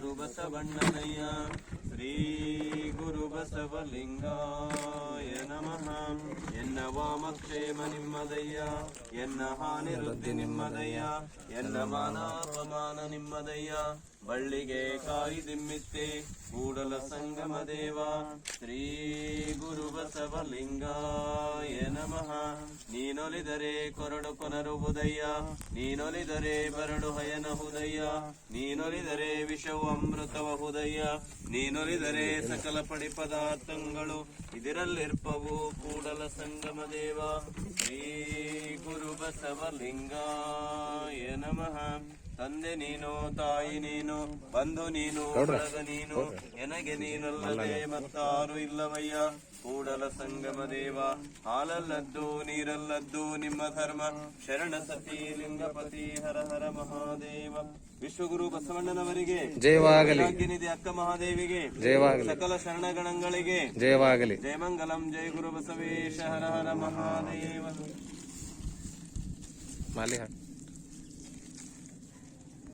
ಗುರು ಬಸವಣ್ಣನಯ್ಯ ಶ್ರೀ ಗುರು ಬಸವಲಿಂಗಾಯ ನಮಃ. ಎನ್ನ ವಾಮಕ್ಷೇಮ ನಿಮ್ಮದಯ್ಯ. ಎನ್ನ ಹಾನಿ ನಿಮ್ಮದಯ್ಯ. ಎನ್ನ ಮಾನಾಪಮಾನ ನಿಮ್ಮದಯ್ಯ. ಬಳ್ಳಿಗೆ ಕಾಯಿ ದಿಮ್ಮಿತ್ತೆ. ಕೂಡಲ ಸಂಗಮ ದೇವ. ಶ್ರೀ ಗುರು ಬಸವಲಿಂಗಾಯ ನಮಃ. ನೀನೊಲಿದರೆ ಕೊರಡು ಕೊನರುವುದಯ್ಯ ನೀನೊಲಿದರೆ ಬರಡು ಹಯನಹುದಯ್ಯ ನೀನೊಲಿದರೆ ವಿಷವು ಅಮೃತವಹುದಯ್ಯ ನೀನೊಲಿದರೆ ಸಕಲ ಪಡಿ ಪದಾರ್ಥಗಳು ಇದಿರಲ್ಲಿರ್ಪವು. ಕೂಡಲ ಸಂಗಮ ದೇವ. ಶ್ರೀ ಗುರು ಬಸವಲಿಂಗಾಯ ನಮಃ. ತಂದೆ ನೀನು ತಾಯಿ ನೀನು ಬಂಧು ನೀನು ಬಳಗ ನೀನು ಎನಗೆ ನೀನಲ್ಲದೆ ಮತ್ತಾರು ಇಲ್ಲವಯ್ಯ. ಕೂಡಲ ಸಂಗಮ ದೇವ ಹಾಲಲ್ಲದ್ದು ನೀರಲ್ಲದ್ದು ನಿಮ್ಮ ಧರ್ಮ. ಶರಣ ಸತಿ ಲಿಂಗಪತಿ ಹರ ಹರ ಮಹಾದೇವ. ವಿಶ್ವಗುರು ಬಸವಣ್ಣನವರಿಗೆ ಜಯವಾಗಲಿ. ಭಾಗ್ಯನಿಧಿ ಅಕ್ಕ ಮಹಾದೇವಿಗೆ ಜಯವಾಗಲಿ. ಸಕಲ ಶರಣಗಣಗಳಿಗೆ ಜಯವಾಗಲಿ. ಜಯಮಂಗಲಂ ಜಯ ಗುರು ಬಸವೇಶ ಹರ ಹರ ಮಹಾದೇವ.